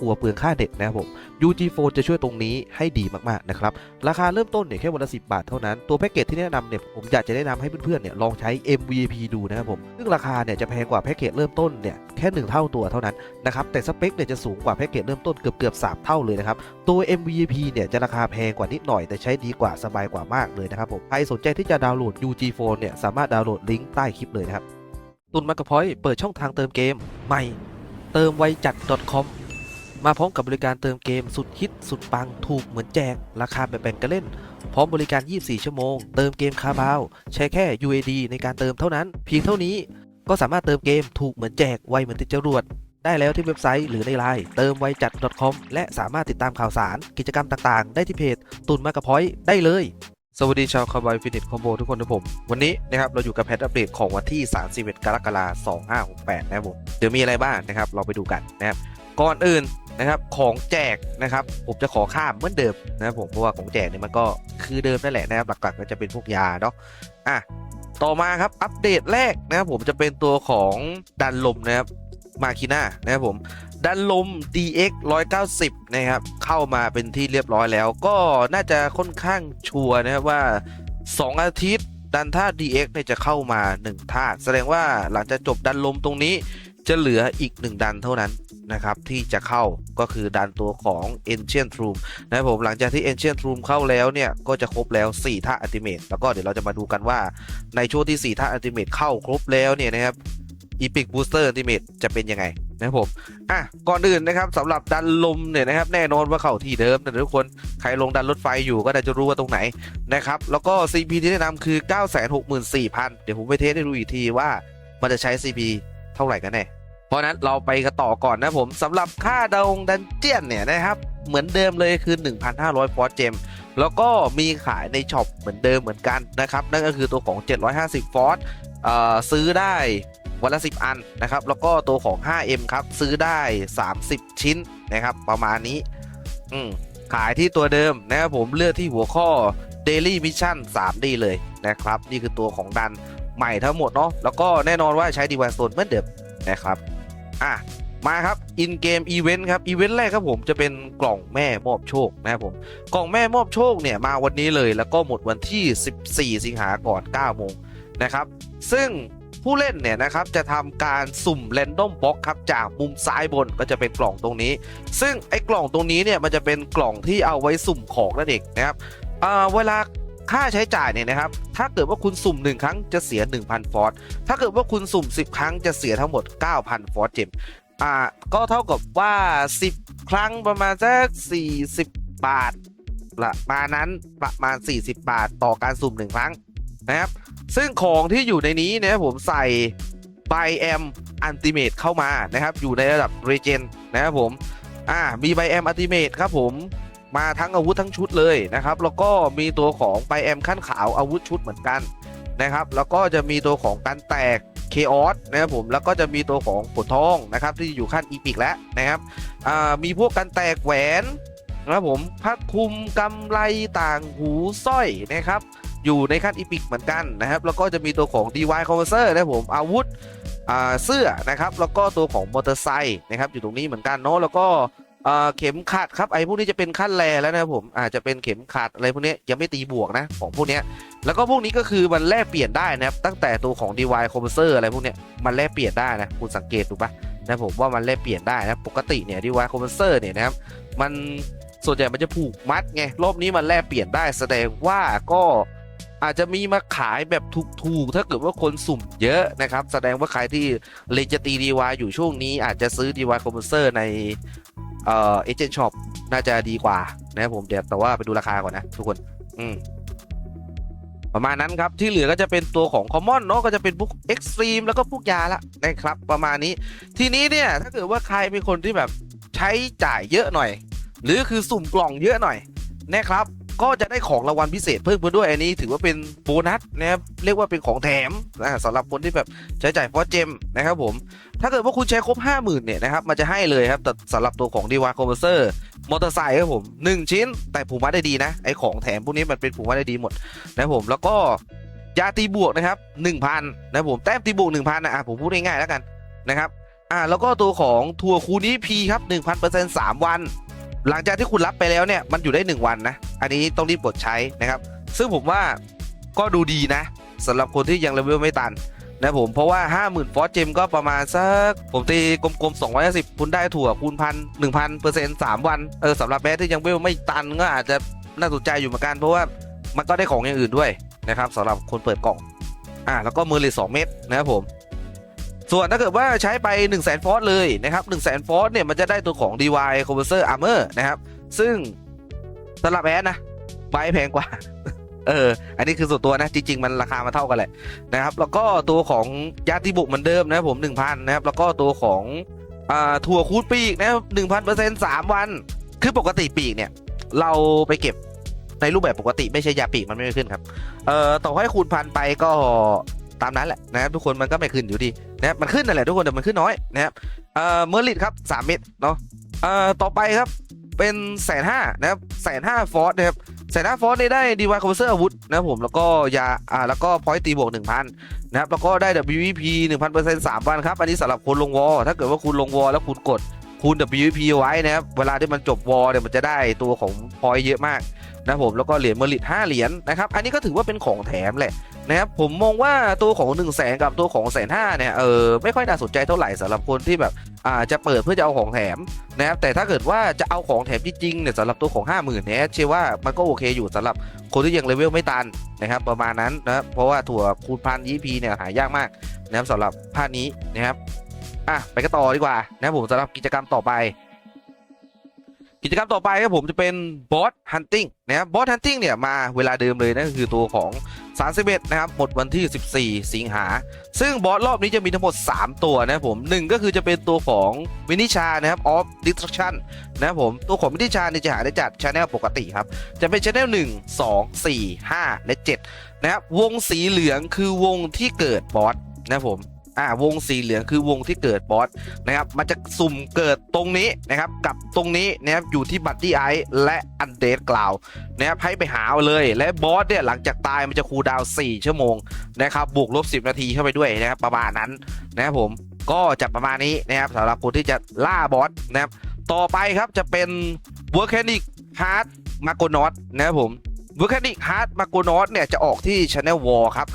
กลัวเปลืองค่าเน็ตนะครับผม UG Phone จะช่วยตรงนี้ให้ดีมากๆนะครับ ราคาเริ่มต้นเนี่ยแค่วันละ10 บาทเท่านั้น ตัวแพ็กเกจที่แนะนำเนี่ยผมอยากจะแนะนำให้เพื่อนๆเนี่ยลองใช้ MVP ดูนะครับผม ซึ่งราคาเนี่ยจะแพงกว่าแพ็กเกจเริ่มต้นเนี่ยแค่ 1 เท่าตัวเท่านั้นนะครับ แต่สเปคเนี่ยจะสูงกว่าแพ็กเกจเริ่มต้นเกือบเกือบๆ3เท่าเลยนะครับ ตัว MVP เนี่ยจะราคาแพงกว่านิดหน่อย แต่ใช้ดีกว่าสบายกว่ามากเลยนะครับผมใครสนใจที่จะดาวน์โหลด UG Phone เนี่ยสามารถดาวน์โหลดลิงก์ใต้คลิปเลยนะครับตุนมากระพอยเปิดช่องทางเติมเกมใหม่เติมไวจัด .com มาพร้อมกับบริการเติมเกมสุดฮิตสุดปังถูกเหมือนแจก ราคาแบบแบ่งกันเล่น พร้อมบริการ 24 ชั่วโมง เติมเกมคาบาว ใช้แค่ UAD ในการเติมเท่านั้น เพียงเท่านี้ก็สามารถเติมเกมถูกเหมือนแจกไวเหมือนติดจรวด ได้แล้วที่เว็บไซต์หรือในไลน์เติมไวจัด .com และสามารถติดตามข่าวสาร กิจกรรมต่างๆ ได้ที่เพจตุนมากระพอยได้เลย สวัสดีชาวคาร์บอยฟินิชคอมโบทุกคนนะผม วันนี้นะครับเราอยู่กับแพทอัปเดตของวันที่ 31 กรกฎาคม 2568 นะครับผมเดี๋ยวมีอะไรบ้างนะครับเราไปดูกันนะครับก่อนอื่น นะครับของแจกนะครับผมจะขอข้ามเหมือนเดิมนะครับผมเพราะว่าของแจกเนี่ยมันก็คือเดิมนั่นแหละนะครับหลักๆก็จะเป็นพวกยาเนาะอะต่อมาครับอัปเดตแรกนะครับผมจะเป็นตัวของดันลมนะครับมาคิน่านะครับผมดันลม DX 190 นะครับ เข้ามาเป็นที่เรียบร้อยแล้ว ก็น่าจะค่อนข้างชัวร์นะครับว่า 2 อาทิตย์ดันท่า DX เนี่ยจะเข้ามา1ท่าตุแสดงว่าหลังจากจบดันลมตรงนี้จะเหลืออีก 1 ดันเท่านั้น นะครับที่จะเข้าก็คือดันตัวของ Ancient Room นะครับผมหลังจากที่ Ancient Room เข้าแล้วเนี่ย ก็จะครบแล้ว 4ท่า Ultimate แล้วก็เดี๋ยวเราจะมาดูกันว่าในช่วงที่ 4ท่า Ultimate เข้าครบแล้วเนี่ยนะครับ Epic Booster Ultimate จะเป็นยังไงนะครับผม อะ ก่อนอื่นนะครับสำหรับดันลมเนี่ยนะครับแน่นอนว่าเข้าที่เดิมนะทุกคน ใครลงดันรถไฟอยู่ก็น่าจะรู้ว่าตรงไหนนะครับ แล้วก็ CP ที่แนะนำคือ 964,000 เดี๋ยวผมไปเทสให้ดูอีกทีว่ามันจะใช้ CP เท่าไหร่กันแน่ เพราะนั้นเราไปกันต่อก่อนนะผมสำหรับค่าดาวงดันเจียนเนี่ยนะครับเหมือนเดิมเลยคือ 1,500ฟอสเจมแล้วก็มีขายในช็อปเหมือนเดิมเหมือนกันนะครับนั่นก็คือตัวของ 750ฟอสเอ่อซื้อได้วันละ 10 อันนะครับแล้วก็ตัวของ 5M ครับซื้อได้ 30 ชิ้นนะครับประมาณนี้อืมขายที่ตัวเดิมนะครับผมเลือกที่หัวข้อ Daily Mission 3D เลยนะครับนี่คือตัวของดันใหม่ทั้งหมดเนาะแล้วก็แน่นอนว่าใช้ Divine Stone เหมือนเดิมนะครับ อะมาครับ in game event ครับอีเวนต์แรกครับผมจะเป็นกล่องแม่มอบโชคนะครับผมกล่องแม่มอบโชคเนี่ยมาวันนี้เลยแล้วก็หมดวันที่ 14 สิงหาก่อน9โมงนะครับซึ่งผู้เล่นเนี่ยนะครับจะทำการสุ่ม r รนดอมบ็อกครับจากมุมซ้ายบนก็จะเป็นกล่องตรงนี้ ซึ่งไอ้กล่องตรงนี้เนี่ยมันจะเป็นกล่องที่เอาไว้สุ่มของนั่นเองนะครับเวลา ค่าใช้จ่ายเนี่ยนะครับ ถ้าเกิดว่าคุณสุ่ม 1 ครั้งจะเสีย 1,000 ฟอสถ้าเกิดว่าคุณสุ่ม 10 ครั้งจะเสียทั้งหมด 9,000 ฟอสเจมอ่าก็เท่ากับว่า 10 ครั้งประมาณสัก40 บาทละมาณนั้นประมาณ 40 บาทต่อการสุ่ม 1 ครั้งนะครับ ซึ่งของที่อยู่ในนี้เนี่ยผมใส่ไบแอมอันติเมตเข้ามานะครับ อยู่ในระดับเรเจนนะครับผมอ่ามีไบแอมอันติเมตครับผม มาทั้งอาวุธทั้งชุดเลยนะครับ แล้วก็มีตัวของไบแอมขั้นขาวอาวุธชุดเหมือนกันนะครับ แล้วก็จะมีตัวของการแตกเคออสนะครับผมแล้วก็จะมีตัวของผลทองนะครับ ที่อยู่ขั้นอีพิกแล้วนะครับมีพวกกันแตกแหวนนะครับผมผ้าคลุมกำไรต่างหูสร้อยนะครับ อยู่ในขั้นอีพิกเหมือนกันนะครับ แล้วก็จะมีตัวของ DY c o m p e r s e r นะครับผมอาวุธเสื้อนะครับ แล้วก็ตัวของมอเตอร์ไซค์นะครับอยู่ตรงนี้เหมือนกันเนาะแล้วก็ เข็มขัดครับไอ้พวกนี้จะเป็นขั้นแรแล้วนะครับผมอาจจะเป็นเข็มขัดอะไรพวกนี้ยังไม่ตีบวกนะของพวกนี้แล้วก็พวกนี้ก็คือมันแลกเปลี่ยนได้นะครับตั้งแต่ตัวของ DY c o m p r e s s o r อะไรพวกนี้มันแลกเปลี่ยนได้นะคุณสังเกตดูปะนะผมว่ามันแลกเปลี่ยนได้นะปกติเนี่ย DY c o m p r e s s o r เนี่ยนะครับมันส่วนใหญ่มันจะผูกมัดไงรอบนี้มันแลกเปลี่ยนได้แสดงว่าก็อาจจะมีมาขายแบบถูกๆ ถ้าเกิดว่าคนสุ่มเยอะนะครับ แสดงว่าใครที่เลนจะตี DY อยู่ช่วงนี้อาจจะซื้อ DY c o m p r e s s o r ใน เอ่อเอเจนต์ช็อปน่าจะดีกว่านะครับผมเดี๋ยวแต่ว่าไปดูราคาก่อนนะทุกคน อืมประมาณนั้นครับ ที่เหลือก็จะเป็นตัวของคอมมอนเนาะก็จะเป็นพวกเอ็กซ์ตรีมแล้วก็พวกยาละนะครับ ประมาณนี้ ทีนี้เนี่ย ถ้าเกิดว่าใครเป็นคนที่แบบใช้จ่ายเยอะหน่อย หรือคือสุ่มกล่องเยอะหน่อยนะครับ ก็จะได้ของรางวัลพิเศษเพิ่มขึ้นด้วยอันนี้ถือว่าเป็นโบนัสนะครับเรียกว่าเป็นของแถมนะสำหรับคนที่แบบใช้จ่ายฟอสเจมนะครับผมถ้าเกิดว่าคุณใช้ครบ 50,000เนี่ยนะครับมันจะให้เลยครับแต่สำหรับตัวของดีวาคอมเพรสเซอร์มอเตอร์ไซค์ครับผม 1 ชิ้น แต่ผูกมัดได้ดีนะ ไอของแถมพวกนี้มันเป็นผูกมัดได้ดีหมดนะครับผมแล้วก็ยาตีบวกนะครับ1,000นะครับผมแต้มตีบวก1,000นะอะผมพูดง่ายๆแล้วกันนะครับอ่าแล้วก็ตัวของทัวร์คูนี้พีครับ1,000% 3 วัน หลังจากที่คุณรับไปแล้วเนี่ยมันอยู่ได้ 1 วันนะ อันนี้ต้องรีบกดใช้นะครับ ซึ่งผมว่าก็ดูดีนะสำหรับคนที่ยังเลเวลไม่ตันนะผมเพราะว่า 50,000 ฟอสเจมก็ประมาณสัก ผมตีกลมๆ250 คุณได้ถั่วคูณพัน1,000เปอร์เซ็นต์3วันเออสำหรับแม้ที่ยังเวลไม่ตันก็อาจจะน่าสนใจอยู่เหมือนกัน เพราะว่ามันก็ได้ของอย่างอื่นด้วยนะครับสำหรับคนเปิดกล่องอ่าแล้วก็มือเลส2เม็ดนะครับผม ส่วนถ้าเกิดว่าใช้ไป 1 0 0 0 0แสนฟอสเลยนะครับ1 0 0 0 0แสนฟอสเนี่ยมันจะได้ตัวของ DY Converter Armor นะครับซึ่งสำหรับแอดนะใบแพงกว่าเออ อันนี้คือส่วนตัวนะ จริง ๆ มันราคามาเท่ากันแหละนะครับ แล้วก็ตัวของยาติบุกเหมือนเดิมนะผม1,000นะครับ แล้วก็ตัวของอ่าถั่วคูดปีกนะครับ1,000เปอร์เซ็นต์สามวัน คือปกติปีกเนี่ย เราไปเก็บในรูปแบบปกติไม่ใช่ยาปีกมันไม่ขึ้นครับ เอ่อต่อให้คูณพันไปก็ ตามนั้นแหละนะครับทุกคนมันก็ไม่ขึ้นอยู่ดีนะครับมันขึ้นนั่นแหละทุกคนแต่มันขึ้นน้อยนะครับเอ่อเมอร์ลิตครับสามเม็ดเนาะเอ่อต่อไปครับเป็นแสนห้านะครับแสนห้าฟอสนะครับแสนห้าฟอสได้ดีวายคอมเพรสเซอร์อาวุธนะครับผมแล้วก็ยาอ่าแล้วก็พอยต์ตีบวกหนึ่งพันนะครับแล้วก็ได้ WVP หนึ่งพันเปอร์เซ็นต์สามวันครับอันนี้สำหรับคนลงวอลถ้าเกิดว่าคุณลงวอลแล้วคุณกดคูณ WVP ไว้นะครับเวลาที่มันจบวอลเนี่ยมันจะได้ตัวของพอยต์เยอะมาก นะผมแล้วก็เหรียญเมริต5เหรียญนะครับอันนี้ก็ถือว่าเป็นของแถมแหละนะครับผมมองว่าตัวของ1นึ่งแสนกับตัวของแสนห้าเนี่ยเออไม่ค่อยน่าสนใจเท่าไหร่สำหรับคนที่แบบอ่าจะเปิดเพื่อจะเอาของแถมนะครับแต่ถ้าเกิดว่าจะเอาของแถมจริงๆเนี่ยสำหรับตัวของ 5 0,000เนี่ยเชื่อว่ามันก็โอเคอยู่สำหรับคนที่ยังเลเวลไม่ตันนะครับประมาณนั้นนะเพราะว่าถั่วคูณพันยี่พีเนี่ยหายากมากนะครับสำหรับภาคนี้นะครับอะไปกันต่อดีกว่านะครับผมสำหรับกิจกรรมต่อไป กิจกรรมต่อไปครับผมจะเป็นบอสฮันติ g นะครับบอสฮันติ g เนี่ยมาเวลาเดิมเลยนั่นก็คือตัวของ31นะครับหมดวันที่ 14 สิงหา ซึ่งบอสรอบนี้จะมีทั้งหมด 3 ตัวนะครับผมหนึ่งก็คือจะเป็นตัวของวินิชานะครับออฟดิสทรั c ชันนะครับผมตัวของวินิชาเนี่ยจะหาได้จากช anel ปกติครับ จะเป็นช anel 1 2 4 5 และ 7 นะครับวงสีเหลืองคือวงที่เกิดบอสนะครับผม อ่าวงสีเหลืองคือวงที่เกิดบอสนะครับมันจะสุ่มเกิดตรงนี้นะครับกับตรงนี้นะครับอยู่ที่บัตตี้ไอและอันเดดกล่าวนะครับให้ไปหาเอาเลย และบอสเนี่ยหลังจากตายมันจะคูลดาวน์4ชั่วโมงนะครับบวกลบ 10 นาทีเข้าไปด้วยนะครับประมาณนั้นนะครับผมก็จะประมาณนี้นะครับสำหรับคนที่จะล่าบอสนะครับต่อไปครับจะเป็น v o l c a n i c Heart m a g o n o t นะครับผม v o l c a n i c Heart m a g o n o t เนี่ยจะออกที่ Channel War ครับ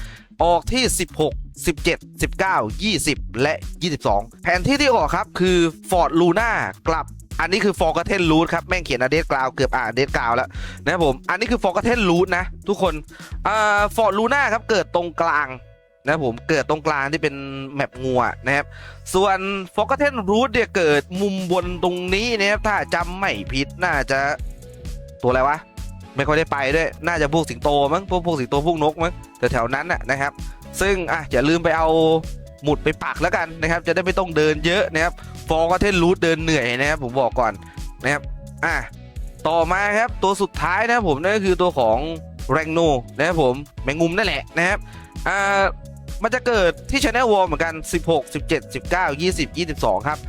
ออกที่ 16 17 19 20 และ 22 แผนที่ที่ออกครับคือ Fort Luna กลับอันนี้คือ Forgotten Root ครับ แม่งเขียนอเดสกราวเกือบอ่านเดสกราวแล้วนะผม อันนี้คือ Forgotten Root นะ ทุกคนอ่า Fort Luna ครับเกิดตรงกลางนะผมเกิดตรงกลางที่เป็นแมปงัวนะครับ ส่วน Forgotten Root เนี่ยเกิดมุมบนตรงนี้นะครับถ้าจำไม่ผิดน่าจะตัวอะไรวะ ไม่ค่อยได้ไปด้วย น่าจะพวกสิงโตมั้งพวกพวกสิงโตพวกนกมั้งแถวนั้นน่ะนะครับ ซึ่งอะอย่าลืมไปเอาหมุดไปปักแล้วกันนะครับ จะได้ไม่ต้องเดินเยอะนะครับฟอร์ก็เทนรูทเดินเหนื่อยนะครับผมบอกก่อนนะครับอะต่อมาครับตัวสุดท้ายนะครับผมนั่นก็คือตัวของแรงโนนะครับผมแมงมุมนั่นแหละนะครับอ่ามันจะเกิดที่ช anel wall เหมือนกัน 16 17 19 20 22 ครับ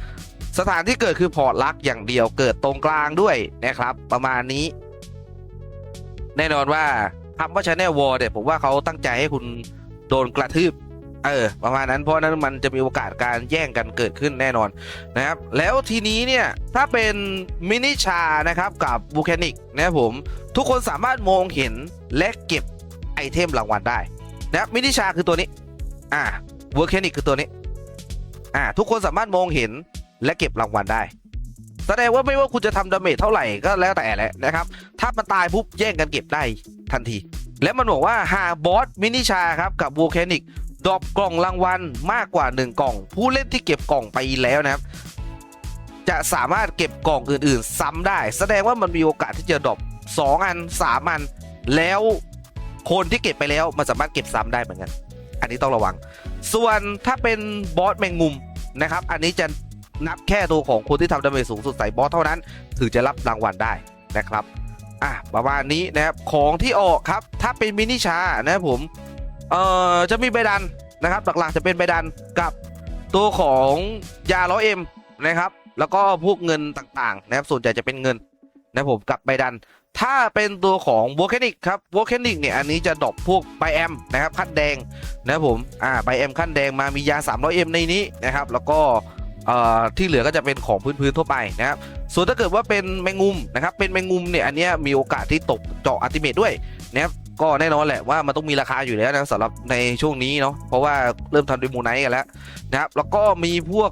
สถานที่เกิดคือพอร์ตลักอย่างเดียวเกิดตรงกลางด้วยนะครับ ประมาณนี้ แน่นอนว่าคำว่า Channel War เนี่ยผมว่าเขาตั้งใจให้คุณ โดนกระทืบเออประมาณนั้นเพราะนั้นมันจะมีโอกาสการแย่งกันเกิดขึ้นแน่นอนนะครับ แล้วทีนี้เนี่ยถ้าเป็นมินิชานะครับกับบูแคนิกนะครับผม ทุกคนสามารถมองเห็นและเก็บไอเทมรางวัลได้นะครับมินิชาคือตัวนี้ อ่าบูแคนิกคือตัวนี้ อ่า ทุกคนสามารถมองเห็นและเก็บรางวัลได้ แสดงว่าไม่ว่าคุณจะทำดาเมจเท่าไหร่ก็แล้วแต่แหละนะครับ ถ้ามันตายปุ๊บแย่งกันเก็บได้ทันที และมันบอกว่าหากบอสมินิชาครับกับวูแคนิกดรอปกล่องรางวัลมากกว่า 1 กล่อง ผู้เล่นที่เก็บกล่องไปแล้วนะครับ จะสามารถเก็บกล่องอื่นๆ ซ้ำได้ แสดงว่ามันมีโอกาสที่จะดรอป2อัน3อัน แล้วคนที่เก็บไปแล้วมันสามารถเก็บซ้ำได้เหมือนกัน อันนี้ต้องระวัง ส่วนถ้าเป็นบอสแมงมุมนะครับ อันนี้จะ นับแค่ตัวของคนที่ทำดาเมจสูงสุดใส่บอสเท่านั้น ถึงจะรับรางวัลได้นะครับอะประมาณนี้นะครับของที่ออกครับถ้าเป็นมินิชานะครับผมเอ่อจะมีใบดันนะครับ หลักๆจะเป็นใบดันกับตัวของยาล้อเอ็มนะครับ แล้วก็พวกเงินต่างๆ นะครับส่วนใหญ่จะเป็นเงินนะผมกับใบดัน ถ้าเป็นตัวของวอลแคนิกครับวอลแคนิกเนี่ยอันนี้จะดรอปพวกไบแอมนะครับขั้นแดงนะครับผมอ่าไบแอมขั้นแดงมามียา 300M ในนี้นะครับ แล้วก็ ที่เหลือก็จะเป็นของพื้นๆทั่วไปนะครับ ส่วนถ้าเกิดว่าเป็นแมงมุมนะครับ เป็นแมงมุมเนี่ยอันนี้มีโอกาสที่ตกเจาะอัติเมตด้วยนะครับก็แน่นอนแหละว่ามันต้องมีราคาอยู่แล้วนะสำหรับในช่วงนี้เนาะเพราะว่าเริ่มทำด้วยมูไนท์กันแล้วนะครับแล้วก็มีพวก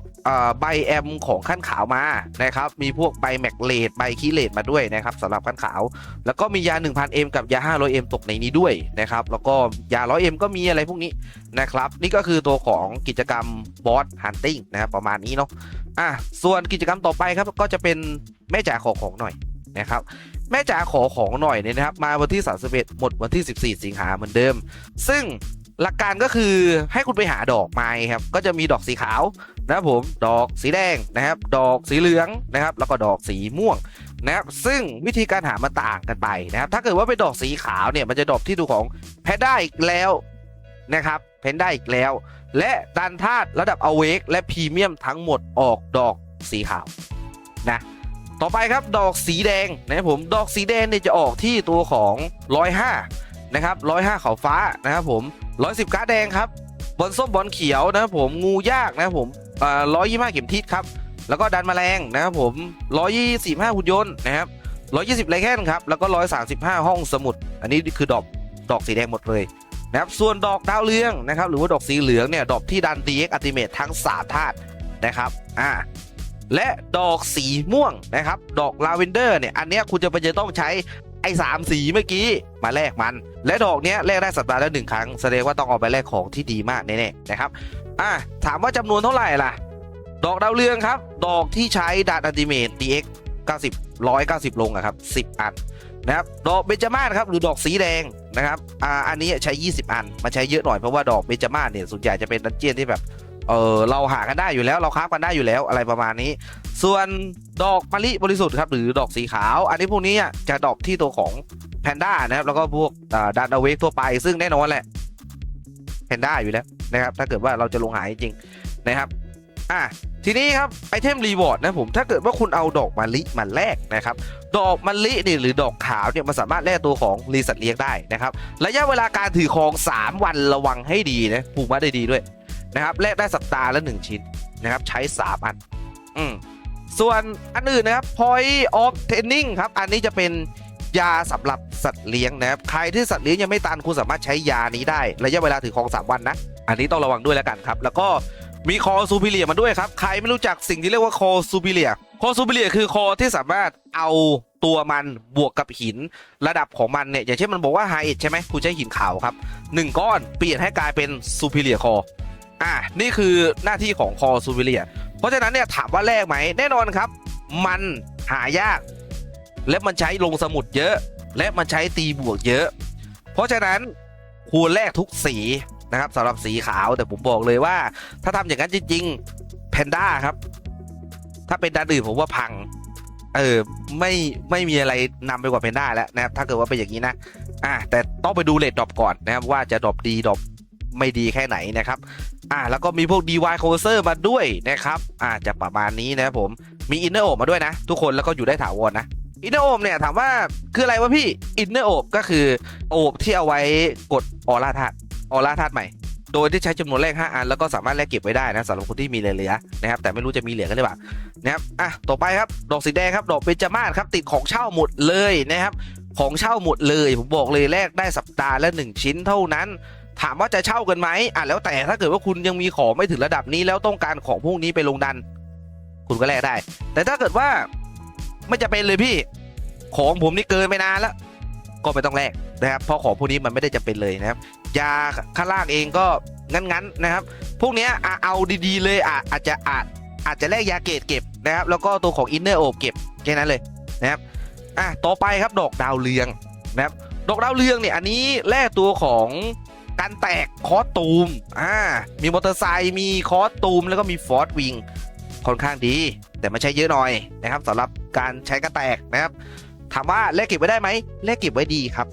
ใบแอมของขั้นขาวมานะครับ มีพวกใบแมกเลดใบคีเลดมาด้วยนะครับสำหรับขั้นขาว แล้วก็มียา 1000M กับยา 500M ตกในนี้ด้วยนะครับ แล้วก็ยา 100M ก็มีอะไรพวกนี้นะครับ นี่ก็คือตัวของกิจกรรมบอสฮันติ้งนะครับประมาณนี้เนาะอะส่วนกิจกรรมต่อไปครับก็จะเป็นแม่จ๋าขอของหน่อยนะครับแม่จ๋าขอของหน่อยเนี่ยนะครับ มาวันที่31หมดวันที่ 14 สิงหาเหมือนเดิม ซึ่ง หลักการก็คือให้คุณไปหาดอกไม้ครับ ก็จะมีดอกสีขาวนะครับผม ดอกสีแดงนะครับ ดอกสีเหลืองนะครับ แล้วก็ดอกสีม่วงนะครับ ซึ่งวิธีการหามันต่างกันไปนะครับ ถ้าเกิดว่าเป็นดอกสีขาวเนี่ย มันจะดอกที่ดูของแพนด้าอีกแล้วนะครับ แพนด้าอีกแล้ว และดันธาตุระดับอเวกและพรีเมียมทั้งหมดออกดอกสีขาวนะ ต่อไปครับดอกสีแดงนะครับผม ดอกสีแดงเนี่ยจะออกที่ตัวของ105 นะครับ105เขาฟ้านะครับผม110การ์ดแดงครับบอลส้มบอลเขียวนะครับผมงูยากนะครับผมอ่า125เข็มทิศครับแล้วก็ดันแมลงนะครับผม125หุ่นยนต์นะครับ120ไรแค่นครับแล้วก็135ห้าห้องสมุด อันนี้คือดอกดอกสีแดงหมดเลยนะครับส่วนดอกดาวเรืองนะครับหรือว่าดอกสีเหลืองเนี่ยดอกที่ดัน DX Ultimate ทั้ง3ธาตุนะครับอ่าและดอกสีม่วงนะครับ ดอกลาเวนเดอร์เนี่ย อันเนี้ยคุณจะไปจะต้องใช้ ไอ้สามสีเมื่อกี้มาแลกมัน และดอกเนี้ยแลกได้สัปดาห์ละหนึ่งครั้งแสดงว่าต้องเอาไปแลกของที่ดีมากแน่ๆนะครับอ่าถามว่าจำนวนเท่าไหร่ล่ะ ดอกดาวเรืองครับ ดอกที่ใช้ดัน Ultimate DX 90 190 ลงอะครับ 10 อันนะครับดอกเบญจมาศครับหรือดอกสีแดงนะครับอ่าอันนี้ใช้ 20 อันมาใช้เยอะหน่อยเพราะว่าดอกเบญจมาศเนี่ยส่วนใหญ่จะเป็นดันเจียนที่แบบเออเราหากันได้อยู่แล้วเราค้ากันได้อยู่แล้วอะไรประมาณนี้ ส่วนดอกมะลิบริสุทธิ์ครับหรือดอกสีขาว อันนี้พวกนี้จะดอกที่ตัวของแพนด้านะครับแล้วก็พวกดันอเวกทั่วไป ซึ่งแน่นอนแหละแพนด้าอยู่แล้วนะครับถ้าเกิดว่าเราจะลงหายจริงนะครับอะทีนี้ครับไอเทมรีวอร์ดนะผมถ้าเกิดว่าคุณเอาดอกมะลิมาแลกนะครับดอกมะลิเนี่ยหรือดอกขาวเนี่ยมันสามารถแลกตัวของรีสัตเลี้ยงได้นะครับระยะเวลาการถือครอง 3 วันระวังให้ดีนะผูกมัดได้ดีด้วยนะครับแลกได้สัปดาห์ละ1ชิ้นนะครับใช้ 3 อันอืม ส่วนอันอื่นนะครับ point of training ครับ อันนี้จะเป็นยาสำหรับสัตว์เลี้ยงนะครับ ใครที่สัตว์เลี้ยงยังไม่ตันคุณสามารถใช้ยานี้ได้ ระยะเวลาถือครอง 3 วันนะ อันนี้ต้องระวังด้วยแล้วกันครับ แล้วก็มีคอซูพิเลียมาด้วยครับ ใครไม่รู้จักสิ่งที่เรียกว่าคอซูพิเลีย คอซูพิเลียคือคอที่สามารถเอาตัวมันบวกกับหินระดับของมันเนี่ย อย่างเช่นมันบอกว่าไฮเอทใช่ไหมคุณใช้หินขาวครับหนึ่งก้อนเปลี่ยนให้กลายเป็นซูพิเลียคออะนี่คือหน้าที่ของคอซูพิเลีย เพราะฉะนั้นเนี่ยถามว่าแลกไหมแน่นอนครับ มันหายาก และมันใช้ลงสมุดเยอะ และมันใช้ตีบวกเยอะ เพราะฉะนั้นควรแลกทุกสีนะครับสำหรับสีขาวแต่ผมบอกเลยว่า ถ้าทำอย่างนั้นจริงๆแพนด้าครับ ถ้าเป็นด้านอื่นผมว่าพัง เออไม่ไม่มีอะไรนำไปกว่าแพนด้าแล้วนะครับถ้าเกิดว่าเป็นอย่างนี้นะอะแต่ต้องไปดูเลดดรอปก่อนนะครับว่าจะดรอปดีดรอป ไม่ดีแค่ไหนนะครับอะแล้วก็มีพวก DY c o s e r มาด้วยนะครับอะจะประมาณนี้นะครับผมมีอินเนอร์โอมาด้วยนะ ทุกคนแล้วก็อยู่ได้ถาวรนะอินเนอร์โอบเนี่ยถามว่าคืออะไรวะพี่อินเนอร์โอบก็คือโอบที่เอาไว้กดออร่าธาตุออร่าธาตุใหม่โดยที่ใช้จำนวนแรก5อัน แล้วก็สามารถแลกเก็บไว้ได้นะสำหรับคนที่มีเหลือนะครับแต่ไม่รู้จะมีเหลือกันหรือเปล่านะครับอะต่อไปครับดอกสีแดงครับดอกเบญจมาศครับติดของเช่าหมดเลยนะครับของเช่าหมดเลย ผมบอกเลยแลกได้สัปดาห์ละ1ชิ้นเท่านั้น ถามว่าจะเช่ากันไหมอะแล้วแต่ถ้าเกิดว่าคุณยังมีของไม่ถึงระดับนี้แล้วต้องการของพวกนี้ไปลงดัน คุณก็แลกได้ แต่ถ้าเกิดว่าไม่จะเป็นเลยพี่ ของผมนี่เกินไปนานแล้ว ก็ไม่ต้องแลกนะครับเพราะของพวกนี้มันไม่ได้จำเป็นเลยนะครับยาข้างล่างเองก็งั้นๆนะครับ พวกนี้เอาดีๆเลยอะอาจจะอาจอาจจะแลกยาเกตเก็บนะครับ แล้วก็ตัวของอินเนอร์โอบเก็บแค่นั้นเลยนะครับอะต่อไปครับดอกดาวเรืองนะครับดอกดาวเรืองเนี่ยอันนี้แลกตัวของ การแตกคอสตูมอ่ามีมอเตอร์ไซค์มีคอสตูมแล้วก็มีฟอร์ดวิงค่อนข้างดี แต่ไมันใช้เยอะหน่อยนะครับสำหรับการใช้กระแตกนะครับถามว่าแลกเก็บไว้ได้ไหมแลกเก็บไว้ดีครับ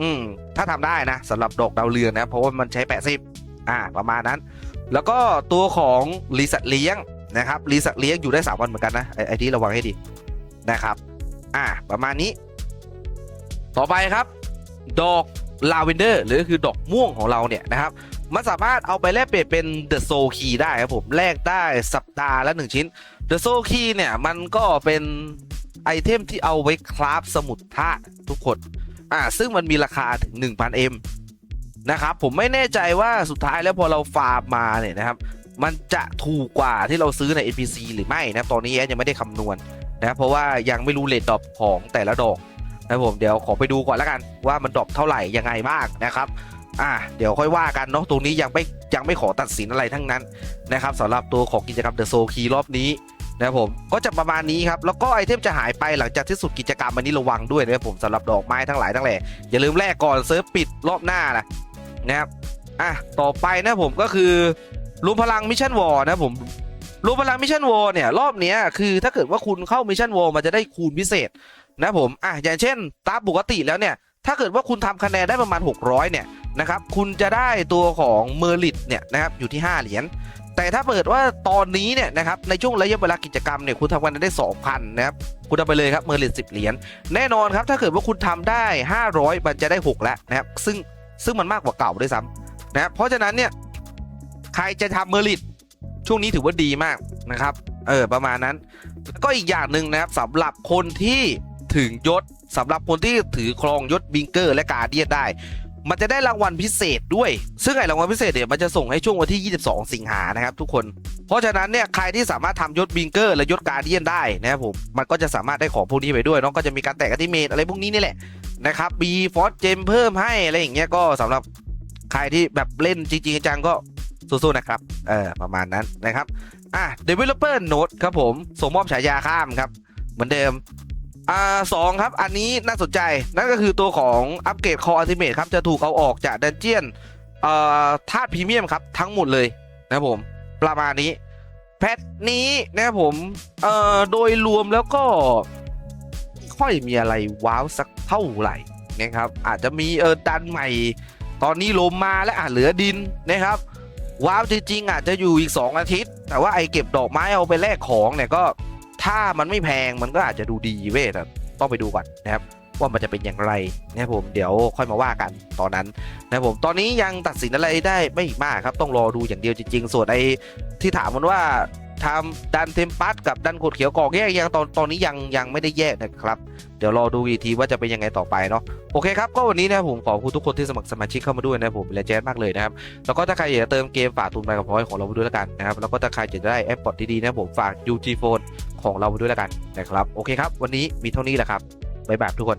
อืมถ้าทำได้นะสำหรับดอกดาวเรืองนะเพราะว่ามันใช้ 80 อ่า ประมาณนั้น แล้วก็ตัวของรีสัตเลี้ยงนะครับรีสัตเลี้ยงอยู่ได้ 3 วันเหมือนกันนะไอ้ไอ้ที่ระวังให้ดีนะครับ อ่า ประมาณนี้ ต่อไปครับ ดอก ลาเวนเดอร์หรือก็คือดอกม่วงของเราเนี่ยนะครับมันสามารถเอาไปแลกเปลี่ยนเป็น The Soul Key ได้ครับผมแลกได้สัปดาห์ละ1ชิ้น The Soul Key เนี่ยมันก็เป็นไอเทมที่เอาไว้คราฟสมุดท่าตุทุกคนอ่าซึ่งมันมีราคาถึง 1,000M นะครับผมไม่แน่ใจว่าสุดท้ายแล้วพอเราฟาร์มมาเนี่ยนะครับมันจะถูกกว่าที่เราซื้อใน NPC หรือไม่นะครับตอนนี้แอนยังไม่ได้คำนวณนะครับเพราะว่ายังไม่รู้เลทดอปของแต่ละดอก ครับผมเดี๋ยวขอไปดูก่อนแล้วกันว่ามันดรอปเท่าไหร่ยังไงบ้างนะครับอะเดี๋ยวค่อยว่ากันเนาะตรงนี้ยังไม่ยังไม่ขอตัดสินอะไรทั้งนั้นนะครับสำหรับตัวของกิจกรรม The Soul Key รอบนี้นะครับผมก็จะประมาณนี้ครับแล้วก็ไอเทมจะหายไปหลังจากที่สุดกิจกรรมอันนี้ระวังด้วยนะครับผมสำหรับดอกไม้ทั้งหลายทั้งแหล่อย่าลืมแลกก่อนเซิร์ฟปิดรอบหน้านะนะครับอะต่อไปนะผมก็คือรวมพลังมิชชั่นวอร์นะผม รวมพลังมิชชั่นวอร์เนี่ยรอบนี้คือถ้าเกิดว่าคุณเข้ามิชชั่นวอร์มันจะได้คูณพิเศษนะผมอะอย่างเช่นตามปกติแล้วเนี่ยถ้าเกิดว่าคุณทำคะแนนได้ประมาณ 600 เนี่ยนะครับคุณจะได้ตัวของเมอร์ลิตเนี่ยนะครับอยู่ที่ 5 เหรียญแต่ถ้าเปิดว่าตอนนี้เนี่ยนะครับในช่วงระยะเวลากิจกรรมเนี่ยคุณทำกันนได้ 2,000 นะครับคุณเอาไปเลยครับเมอร์ลิต10 เหรียญแน่นอนครับถ้าเกิดว่าคุณทำได้ 500 มันจะได้ 6 แล้วนะครับซึ่งซึ่งมันมากกว่าเก่าด้วยซ้ำนะเพราะฉะนั้นเนี่ยใครจะทำเมอร์ลิต ช่วงนี้ถือว่าดีมากนะครับ เออประมาณนั้น ก็อีกอย่างหนึ่งนะครับสำหรับคนที่ถึงยศสำหรับคนที่ถือครองยศบิงเกอร์และกาเดียนได้ มันจะได้รางวัลพิเศษด้วย ซึ่งไอ้รางวัลพิเศษเนี่ยมันจะส่งให้ช่วงวันที่ 22 สิงหานะครับทุกคน เพราะฉะนั้นเนี่ยใครที่สามารถทำยศบิงเกอร์และยศการเดียนได้นะครับผมมันก็จะสามารถได้ของพวกนี้ไปด้วยเนาะก็จะมีการแตกอัติเมตอะไรพวกนี้นี่แหละนะครับมีฟอสเจมเพิ่มให้อะไรอย่างเงี้ยก็สำหรับใครที่แบบเล่นจริงๆจังก็ สู้ๆนะครับ เออประมาณนั้นนะครับ อะ developer note ครับผมส่งมอบฉายาข้ามครับ เหมือนเดิม อ่าสองครับ อันนี้น่าสนใจ นั่นก็คือตัวของอัปเกรดคออัลติเมทครับ จะถูกเอาออกจากดันเจียนเอ่อธาตุพรีเมียมครับทั้งหมดเลยนะครับผม ประมาณนี้ แพทนี้นะครับผม เอ่อ โดยรวมแล้วก็ค่อยมีอะไรว้าวสักเท่าไหร่นะครับ อาจจะมีเออดันใหม่ ตอนนี้ลมมาและอาจเหลือดินนะครับ ว้าวจริงๆอะจะอยู่อีก 2 อาทิตย์ แต่ว่าไอเก็บดอกไม้เอาไปแลกของเนี่ยก็ถ้ามันไม่แพงมันก็อาจจะดูดีเว้ยแต่ต้องไปดูก่อนนะครับว่ามันจะเป็นอย่างไรนะครับผมเดี๋ยวค่อยมาว่ากันตอนนั้นนะครับผมตอนนี้ยังตัดสินอะไรได้ไม่มากครับต้องรอดูอย่างเดียวจริง ๆ ส่วนไอที่ถามมันว่า ทำดันเทมปัสกับดันขดเขียวกอกแยกยังตอนตอนนี้ยังยังไม่ได้แยกนะครับ เดี๋ยวรอดูอีกทีว่าจะเป็นยังไงต่อไปเนาะโอเคครับก็วันนี้นะผมขอบคุณทุกคนที่สมัครสมาชิกเข้ามาด้วยนะผมเป็นแจ๊มากเลยนะครับแล้วก็ถ้าใครอยากจะเติมเกมฝากทุนไปกับพอยของเราไปด้วยแล้วกันนะครับแล้วก็ถ้าใครจะได้แอปปลดดีๆนะผมฝาก UG Phone ของเราไปด้วยแล้วกันนะครับโอเคครับ วันนี้มีเท่านี้แหละครับบ๊ายบายทุกคน